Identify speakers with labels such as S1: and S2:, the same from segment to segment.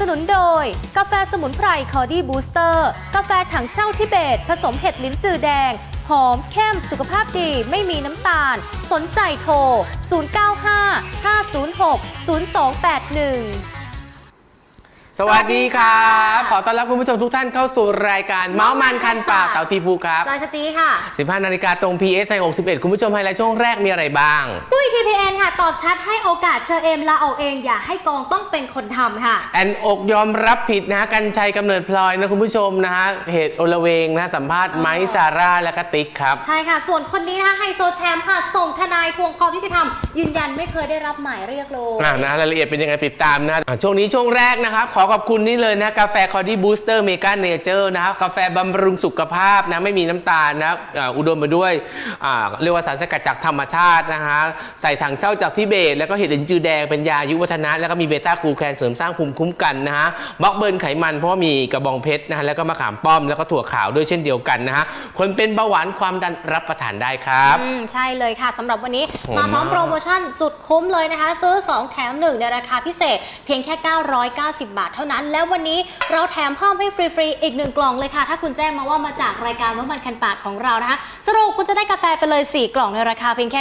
S1: สนุนโดย กาแฟสมุนไพรคอดี้บูสเตอร์ กาแฟถังเช่าทิเบต ผสมเห็ดลิ้นจือแดง หอมเข้มสุขภาพดีไม่มีน้ำตาล สนใจโทร 095 506 0281
S2: สวัสดีครับ ขอต้อนรับคุณผู้ชมทุกท่านเข้าสู่รายการเมาส์มันคันปากเต่าทีภูครับ
S1: จอยชจีค่ะ
S2: 15 นาฬิกาตรง PSI 61 คุณผู้ชมไฮไลท์ช่วงแรกมีอะไรบ้าง
S1: ปุ้ย TPN ค่ะ ตอบชัดให้โอกาสเชอเอมลาออกเองอย่าให้กองต้องเป็นคนทำค่ะ
S2: แอนอกยอมรับผิดนะฮะกันชัยกำเนิดพลอยนะคุณผู้ชมนะฮะเหตุโอละเวงนะสัมภาษณ์ไมค์ซาร่าและกติ๊กครับ
S1: ใช่ค่ะ ส่วนคนนี้นะคะไฮโซแชมป์ค่ะ ส่งทนายทวงความยุติธรรม ยืนยันไม่เคยได้รับหมายเรียกเลย
S2: อ่านะรายละเอียดเป็นยังไงติดตามนะอะช่วงนี้ช่วงแรกนะครับ ขอขอบคุณนี่เลยนะ กาแฟคอดี้บูสเตอร์เมกาเนเจอร์นะครับกาแฟบำรุงสุขภาพนะ ไม่มีน้ำตาลนะอ่าอุดมไปด้วยอ่าเรียกว่าสารสกัดจากธรรมชาตินะฮะใส่ถังเช่าจากทิเบต แล้วก็เห็ดลินจือแดงเป็นยาอายุวัฒนะ แล้วก็มีเบต้ากลูแคนเสริมสร้างภูมิคุ้มกันนะฮะบล็อกเบิร์นไขมันเพราะว่ามีกระบองเพชรนะฮะแล้วก็มะขามป้อมแล้วก็ถั่วขาวด้วยเช่นเดียวกันนะฮะคนเป็นเบาหวานความดันรับประทานได้ครับ
S1: อืมใช่เลยค่ะสำหรับวันนี้
S2: โห
S1: มาพร้อม
S2: มาก
S1: โปรโมชั่นสุดคุ้มเลยนะคะ ซื้อ 2 แถม1ในราคาพิเศษเพียงแค่ 990 บาทเท่านั้น แล้ววันนี้เราแถมเพิ่มให้ฟรีๆ อีก1กล่องเลยค่ะ ถ้าคุณแจ้งมาว่ามาจากรายการว่ามันคันปากของเรานะคะ สรุปคุณจะได้กาแฟไปเลย 4 กล่องในราคาเพียงแค่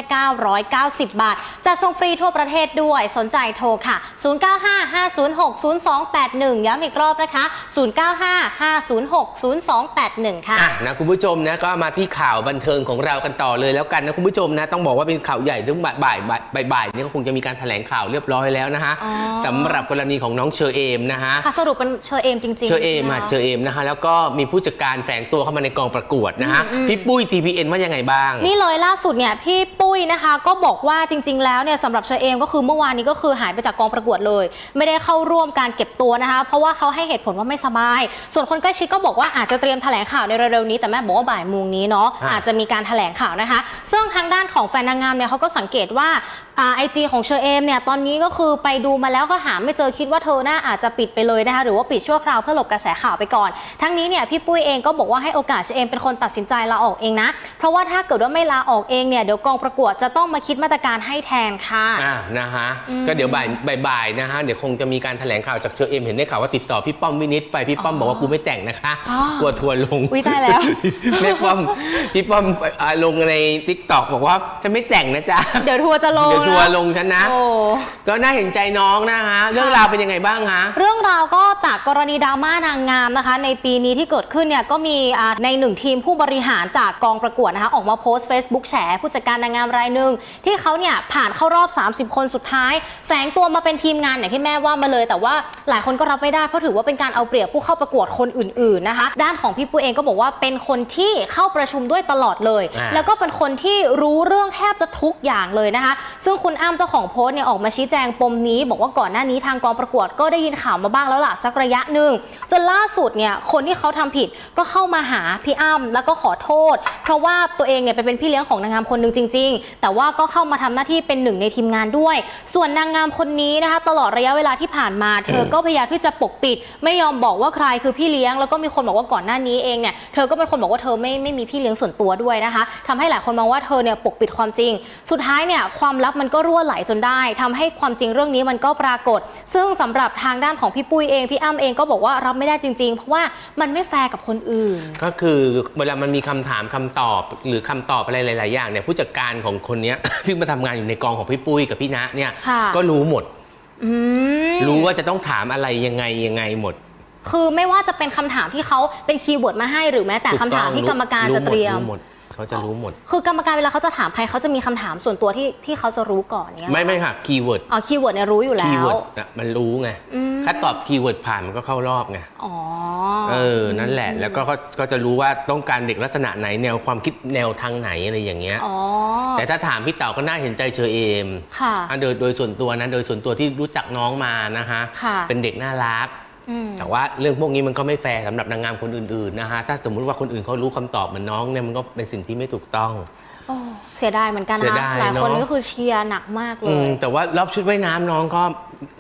S1: 990 บาท จะส่งฟรีทั่วประเทศด้วย สนใจโทรค่ะ 0955060281 ย้ำอีกรอบนะคะ 0955060281 ค่ะ
S2: อะนะคุณผู้ชมนะก็มาที่ข่าวบันเทิงของเรากันต่อเลยแล้วกันนะคุณผู้ชมนะต้องบอกว่าเป็นข่าวใหญ่เรื่องบ่ายบ่ายบ่ายบ่ายๆเนี่ยก็คงจะมีการแถลงข่าวเรียบร้อยแล้วนะฮะ
S1: อ๋อ
S2: สำหรับกรณีของน้องเชอเอมนะฮะ
S1: ค่ะสรุปเป็นเชอเอมจริงๆ
S2: เชอเอมอะ
S1: นะคะ
S2: เชอเอมนะฮะแล้วก็มีผู้จัดการแฝงตัวเข้ามาในกองประกวดนะฮะ พี่ปุ้ย TPN ว่ายังไงบ้าง
S1: นี่เลยล่าสุดเนี่ยพี่ปุ้ยนะคะ ก็บอกว่าจริง ๆ แล้วเนี่ยสำหรับเชอเอมก็คือเมื่อวานนี้ก็คือหายไปจากกองประกวดเลย ไม่ได้เข้าร่วมการเก็บตัวนะคะ เพราะว่าเขาให้เหตุผลว่าไม่สบาย ส่วนคนใกล้ชิดก็บอกว่าอาจจะเตรียมแถลงข่าวในเร็วๆนี้แต่แม่บอกว่าบ่ายโมงนี้เนาะ
S2: อะ
S1: อาจจะมีการแถลงข่าวนะคะ ซึ่งทางด้านของแฟนนางงามเนี่ยเขาก็สังเกตว่าไอจีของเชอเอมเนี่ยตอนนี้ก็คือไปดูมาแล้วก็หาไม่เจอคิดว่าเธอน่าอาจจะปิดไปเลยนะคะหรือว่าปิดชั่วคราวเพื่อหลบกระแสข่าวไปก่อน ทั้งนี้เนี่ยพี่ปุ้ยเองก็บอกว่าให้โอกาสเชอเอมเป็นคนตัดสินใจลาออกเองนะ เพราะว่าถ้าเกิดว่าไม่ลาออกเองเนี่ยเดี๋ยวกองประกวดจะต้องมาคิดมาตรการให้แทนค่ะ
S2: อะนะฮะก็เดี๋ยวบ่ายบ่ายๆนะฮะเดี๋ยวคงจะมีการแถลงข่าวจากเชอเอมเห็นได้ข่าวว่าติดต่อพี่ป้อมวินิตไปพี่ป้อมบอกว่ากูไม่แต่งนะคะ
S1: อ๋อ
S2: กลัวทัวร์ลง
S1: อุ๊ยตายแล้ว
S2: แม่ป้อมพี่ป้อมอ่าลงในทิกตอกบอกว่าจะไม่แต่งนะจ๊ะ
S1: เดี๋ยวทัวร์จะลง
S2: เดี๋ยวทัวร์ล
S1: นะ
S2: งฉันนะ
S1: โอ้
S2: ก็น่าเห็นใจน้องนะฮะ เรื่องราวเป็นยังไงบ้างฮะ
S1: เรื่องราวก็จากกรณีดราม่านางงามนะคะ ในปีนี้ที่เกิดขึ้นเนี่ยก็มีอ่าในหนึ่งทีมผู้บริหารจากกองประกวดนะคะ ออกมาโพสต์ Facebook แฉผู้จัดการนางงามรายหนึ่งที่เขาเนี่ยผ่านเข้ารอบ 30 คนสุดท้าย แฝงตัวมาเป็นทีมงานอย่างที่แม่ว่ามาเลย แต่ว่าหลายคนก็รับไม่ได้เพราะถือว่าเป็นการเอาเปรียบผู้เข้าประกวดคนอื่นๆนะคะ ด้านของพี่ปุ้ยเองก็บอกว่าเป็นคนที่เข้าประชุมด้วยตลอดเลย
S2: อ่า
S1: แล้วก็เป็นคนที่รู้เรื่องแทบจะทุกอย่างเลยนะคะซึ่งคุณอ้ำเจ้าของโพสต์เนี่ยออกมาชี้แจงปมนี้ บอกว่าก่อนหน้านี้ทางกองประกวดก็ได้ยินข่าวมาบ้างแล้วล่ะสักระยะหนึ่งจนล่าสุดเนี่ยคนที่เขาทำผิดก็เข้ามาหาพี่อ้ำแล้วก็ขอโทษ เพราะว่าตัวเองเนี่ยไปเป็นพี่เลี้ยงของนางงามคนหนึ่งจริง ๆ แต่ว่าก็เข้ามาทำหน้าที่เป็นหนึ่งในทีมงานด้วย ส่วนนางงามคนนี้นะคะ ตลอดระยะเวลาที่ผ่านมา เธอก็พยายามที่จะปกปิด ไม่ยอมบอกว่าใครคือพี่เลี้ยง แล้วก็มีคนบอกว่าก่อนหน้านี้เองเนี่ยเธอก็เป็นคนบอกว่าเธอไม่ไม่มีพี่เลี้ยงส่วนตัวด้วยนะคะทำให้หลายคนมองว่าเธอเนี่ยปกปิดความจริง สุดท้ายเนี่ยความลับมันก็รั่วไหลจนได้ทำให้ความจริงเรื่องนี้มันก็ปรากฏ ซึ่งสำหรับทางด้านของพี่ปุ้ยเองพี่อ้ำเองก็บอกว่ารับไม่ได้จริงๆ เพราะว่ามันไม่แฟร์กับคนอื่น
S2: ก็คือเวลามันมีคำถามคำตอบหรือคำตอบอะไรหลาย ๆ อย่างเนี่ยผู้จัดการของคนเนี้ยซึ่งมาทำงานอยู่ในกองของพี่ปุ้ยกับพี่ณะเนี่ย
S1: ค่ะ
S2: ก็รู้หมด
S1: อืม
S2: รู้ว่าจะต้องถามอะไรยังไงยังไงหมด
S1: คือไม่ว่าจะเป็นคำถามที่เขาเป็นคีย์เวิร์ดมาให้หรือแม้แต่
S2: ถูก
S1: คำถาม
S2: อง
S1: ที่กรรมการจะเตรียม
S2: รู้หมด เขาจะรู้หมด
S1: คือกรรมการเวลาเขาจะถามใครเขาจะมีคำถามส่วนตัวที่ที่เขาจะรู้ก่อนเนี่ย
S2: ไม่ไม่ค่ะคีย์เวิร์ด
S1: อ๋อคีย์เวิร์ดเนี่ยรู้อยู่แล้
S2: คีย์
S1: ว
S2: เวิร์ดน่ะมันรู้ไง
S1: อืม
S2: ถ้าตอบคีย์เวิร์ดผ่านมันก็เข้ารอบไง
S1: อ๋อ
S2: เออนั่นแหละ แล้วก็ก็ก็จะรู้ว่าต้องการเด็กลักษณะไหนแนวความคิดแนวทางไหนอะไรอย่างเงี้ย
S1: อ๋อ
S2: แต่ถ้าถามพี่เต๋าก็น่าเห็นใจเชอเอม
S1: ค่ะ
S2: อะโดยโดยส่วนตัวนะ โดยส่วนตัวที่รู้จักน้องมานะฮะ
S1: ค่ะ
S2: เป็นเด็กน่ารัก
S1: อืม
S2: แต่ว่าเรื่องพวกนี้มันก็ไม่แฟร์สำหรับนางงามคนอื่นๆนะฮะถ้าสมมุติว่าคนอื่นเขารู้คำตอบเหมือนน้องเนี่ยมันก็เป็นสิ่งที่ไม่ถูกต้อง
S1: โอ้เสียดายเหมือนกัน
S2: เสีย
S1: นะ
S2: ดาย
S1: หลายคน
S2: เนอะ
S1: ก็คือเชียร์หนักมากเล
S2: อืม
S1: ย
S2: แต่ว่ารอบชุดว่ายน้ำน้องก็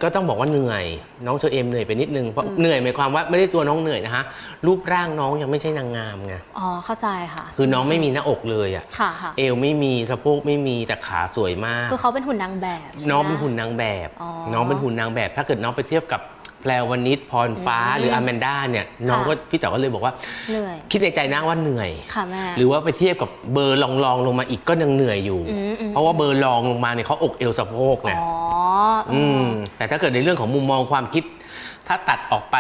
S2: ก็ต้องบอกว่าเหนื่อย น้องเชอเอมเหนื่อยไปนิดนึงเพราะเหนื่อยหมายความว่าไม่ได้ตัวน้องเหนื่อยนะคะรูปร่างน้องยังไม่ใช่นางงามไง
S1: อ๋อ เข้าใจค่ะ
S2: คือน้องไม่มีหน้าอกเลยอะ
S1: ค่ะค่ะ
S2: เอวไม่มีสะโพกไม่มีแต่ขาสวยมาก
S1: คือเขาเป็นหุ่นนางแบบใช่ไหม
S2: น้องเป็นหุ่นนางแบบ
S1: อ๋อ
S2: น้องเป็นหุ่นนางแบบ ถ้าเกิดน้องไปเทียบกับ แพรวนิดพรฟ้า
S1: อืม
S2: หรืออแมนด้าเนี่ยน้องก็พี่เต๋อก็เลยบอกว่า
S1: เหนื่อย
S2: คิดในใจนะว่าเหนื่อย
S1: ค่ะแม่
S2: หรือว่าไปเทียบกับเบอร์รองรองๆลงมาอีกก็ยังเหนื่อยอยู่
S1: อืมอืม
S2: เพราะว่าเบอร์รองลงมาเนี่ยเขาอกเอวสะโพกไง
S1: อ๋ออ
S2: อืมแต่ถ้าเกิดในเรื่องของมุมมองความคิด ถ้าตัดออกไป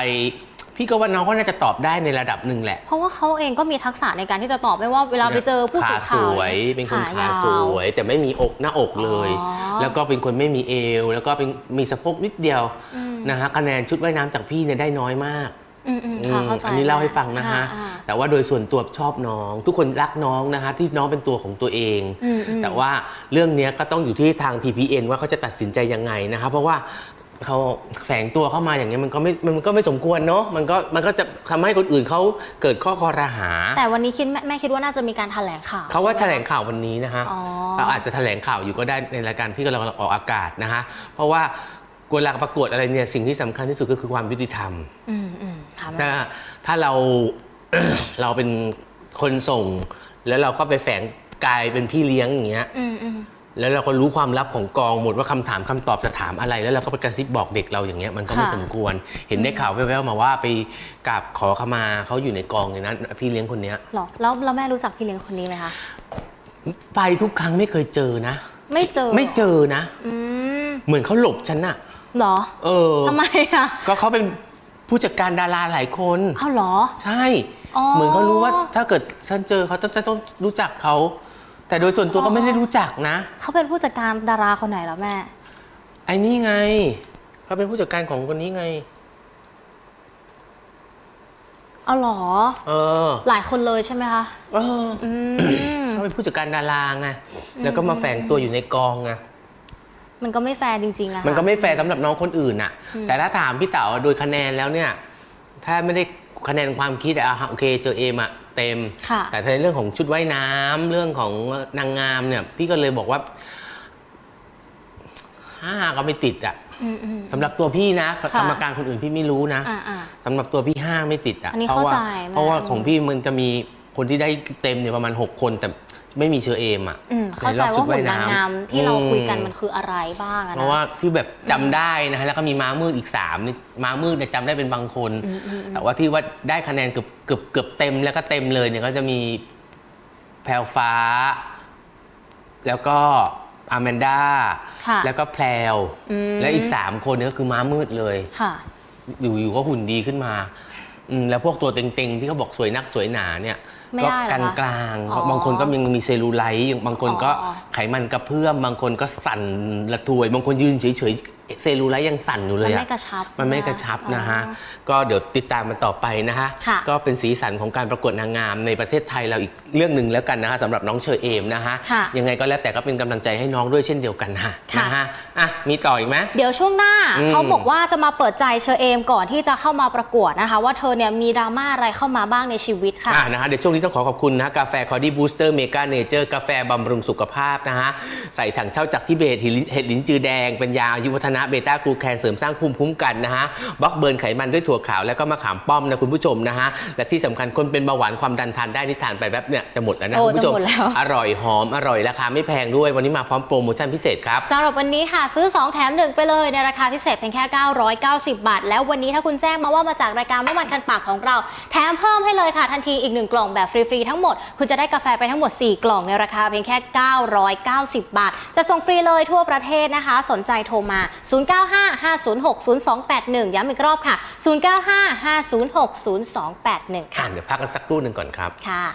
S2: พี่ก็ว่าน้องก็น่าจะตอบได้ในระดับหนึ่งแหละ
S1: เพราะว่าเขาเองก็มีทักษะในการที่จะตอบไม่ว่าเวลาไปเจอผู้สื่อ
S2: ส
S1: ข่าว
S2: วย เป็นคนขา
S1: ยว
S2: สวย แต่ไม่มีอกหน้าอกเลย
S1: อ๋อ
S2: แล้วก็เป็นคนไม่มีเอว แล้วก็เป็นมีสะโพกนิดเดียว
S1: อืม
S2: นะฮะคะแนนชุดว่ายน้ำจากพี่เนี่ยได้น้อยมาก
S1: อืมอืม
S2: อื
S1: ค่ะ
S2: ม
S1: เข้าใจ
S2: อันนี้เล่าให้ฟังนะฮะ
S1: อ่า
S2: แต่ว่าโดยส่วนตัวชอบน้อง ทุกคนรักน้องนะคะที่น้องเป็นตัวของตัวเอง
S1: อืมอืม
S2: แต่ว่าเรื่องเนี้ยก็ต้องอยู่ที่ทาง TPN ว่าเขาจะตัดสินใจยังไงนะคะเพราะว่าเขาแฝงตัวเข้ามาอย่างเงี้ยมันก็ไม่มันก็ไม่สมควรเนาะมันก็มันก็จะทำให้คนอื่นเขาเกิดข้อคอรหา
S1: แต่วันนี้คิดแม่แม่คิดว่าน่าจะมีการแถลงข่าว
S2: เขาว่า
S1: ใช่
S2: แถ
S1: ไหม
S2: ลงข่าววันนี้นะฮะ
S1: อ๋อ
S2: เราอาจจะแถลงข่าวอยู่ก็ได้ในรายการที่กำลังออกอากาศนะฮะเพราะว่า เวลาประกวดอะไรเนี่ยสิ่งที่สำคัญที่สุดก็คือความยุติธรรม
S1: อืมอืมค่ะแม่
S2: ถ้าถ้าเราเราเป็นคนส่ง แล้วเราก็ไปแฝงกายเป็นพี่เลี้ยงอย่างเงี้ย
S1: อืมอืม
S2: แล้วเราก็รู้ความลับของกองหมดว่าคำถามคำตอบจะถามอะไร แล้วเราก็ไปกระซิบบอกเด็กเราอย่างเงี้ยมันก็ไม่
S1: ค่ะ
S2: สมควร เห็นได้ข่าวแว่วๆมาว่าไปกราบขอขมาเขาอยู่ในกองเลยนะพี่เลี้ยงคนเนี้ย
S1: หรอแล้วแล้วแม่รู้จักพี่เลี้ยงคนนี้ไหมคะ
S2: ไปทุกครั้งไม่เคยเจอนะ
S1: ไม่เจอ
S2: ไม่เจอนะ
S1: อืม
S2: เหมือนเขาหลบฉันอะ
S1: หรอ
S2: เออ
S1: ทำไมอะ
S2: ก็เขาเป็นผู้จัดการดาราหลายคน
S1: อ้าวเหรอ
S2: ใช่
S1: อ๋อ
S2: เหมือนเขารู้ว่าถ้าเกิดฉันเจอเขาต้องจะต้องรู้จักเขา แต่โดยส่วนตัวก็ไม่ได้รู้จักนะ
S1: เขาเป็นผู้จัดการดาราคนไหนเหรอแม่
S2: ไอ้นี่ไง เขาเป็นผู้จัดการของคนนี้ไง
S1: เอาเหรอ
S2: เออ
S1: หลายคนเลยใช่ไหมคะ
S2: เออ
S1: อืม
S2: เขาเป็นผู้จัดการดาราไง แล้วก็มาแฝงตัวอยู่ในกองไง
S1: มันก็ไม่แฟร์จริงๆอะค่ะ
S2: มันก็ไม่แฟร์สำหรับน้องคนอื่นน่ะ แต่ถ้าถามพี่เต๋าโดยคะแนนแล้วเนี่ย ถ้าไม่ได้คะแนนความคิดอะอะโอเคเจอเอมอะเต็ม
S1: ค่ะ
S2: แต่ในเรื่องของชุดว่ายน้ำเรื่องของนางงามเนี่ยพี่ก็เลยบอกว่าห้าก็ไม่ติดอะ
S1: อืมอืม
S2: สำหรับตัวพี่นะ
S1: ค่ะ
S2: กรรมการคนอื่นพี่ไม่รู้นะ
S1: อ่าอ่า
S2: สำหรับตัวพี่ห้าไม่ติดอะ
S1: อันนี้
S2: เพราะว่า
S1: เข้าใจแม่
S2: เพราะว่าของพี่มันจะมีคนที่ได้เต็มเนี่ยประมาณ6คน แต่ ไม่มีเชอเอมอะ
S1: อืมเข้าใจ
S2: ในรอบชุ
S1: ว่า
S2: ด
S1: หุ่นนางงามำที่เราคุยกัน
S2: อื
S1: มันคืออะไรบ้างอะ
S2: เพ
S1: นะ
S2: ราะว่าที่แบบจำได้นะฮะแล้วก็มีม้ามืดอีก3นี่ม้ามืดเนี่ยจำได้เป็นบางคน แต่ว่าที่ว่าได้คะแนนเกือบเกือบเกือบเต็มแล้วก็เต็มเลยเนี่ยก็จะมีแพรวฟ้า แล้วก็อาแมนด้า
S1: ค่ะ
S2: แล้วก็แพรว
S1: อืม
S2: และอีก 3 คนเนี่ยก็คือม้ามืดเลย
S1: ค่ะ
S2: อยู่ๆก็หุ่นดีขึ้นมา อืมแล้วพวกตัวเต็งๆ ที่เขาบอกสวยนักสวยหนาเนี่ย
S1: ไม่
S2: ก็
S1: ได้เหรอคะ
S2: กลางกลางๆ
S1: อ๋อ
S2: บางคนก็ยังมีเซลลูไลท์อย่างบางคนก็
S1: อ๋อ
S2: ไขมันกระเพื่อมบางคนก็สั่นระทวย บางคนยืนเฉยๆ เซลลูไลท์ยังสั่นอยู่เล
S1: มัน
S2: ย
S1: ไม่
S2: อะ
S1: กระชับ
S2: มันไม่กระชับนะฮะ
S1: อ๋อ
S2: ก็เดี๋ยวติดตามมันต่อไปนะฮะ
S1: ค่ะ
S2: ก็เป็นสีสันของการประกวดนางงามในประเทศไทยเราอีกเรื่องหนึ่งแล้วกันนะฮะสำหรับน้องเชอเอมนะฮะ
S1: ค่ะ
S2: ยังไงก็แล้วแต่ก็เป็นกำลังใจให้น้องด้วยเช่นเดียวกันฮะ
S1: ค่ะ
S2: นะฮะอะมีต่ออีกไหม
S1: เดี๋ยวช่วงหน้า
S2: อืม
S1: เขาบอกว่าจะมาเปิดใจเชอเอมก่อนที่จะเข้ามาประกวดนะคะ ว่าเธอเนี่ยมีดราม่าอะไรเข้ามาบ้างในชีวิตค่ะ
S2: อ่านะฮะเดี๋ยวช่วงนี้ต้องขอขอบคุณนะกาแฟคอร์ดี้บูสเตอร์เมกาเนเจอร์กาแฟบำรุงสุขภาพนะฮะใส่ถังเช่าจากทิเบตเห็ดลิ้นจือแดงเป็นยาอายุวัฒนะเบต้ากลูแคนเสริมสร้างภูมิคุ้มกันนะฮะบล็อกเบิร์นไขมันด้วยถั่วขาวแล้วก็มะขามป้อมนะคุณผู้ชมนะฮะและที่สำคัญคนเป็นเบาหวานความดันทานได้นี่ทานไปแบบเนี่ยจะหมดแล้วนะ
S1: โอ้
S2: คุณผู้ชม
S1: จะหมดแล้ว
S2: อร่อยหอมอร่อยราคาไม่แพงด้วยวันนี้มาพร้อมโปรโมชั่นพิเศษครับ
S1: สำหรับวันนี้ค่ะซื้อ 2 แถม 1 ไปเลยในราคาพิเศษเพียงแค่ 990 บาท แล้ววันนี้ถ้าคุณแจ้งมาว่ามาจากรายการเมื่อวันคันปากของเรา แถมเพิ่มให้เลยค่ะทันทีอีก 1 กล่องแบบฟรีๆทั้งหมด คุณจะได้กาแฟไปทั้งหมด 4 กล่องในราคาเพียงแค่ 990 บาท จะส่งฟรีเลยทั่วประเทศนะคะ สนใจโทรมา0955060281 ย้ำอีกรอบค่ะ 0955060281
S2: อ่า
S1: ค่ะ
S2: เดี๋ยวพักกันสักครู่หนึ่งก่อนครับ
S1: ค่ะ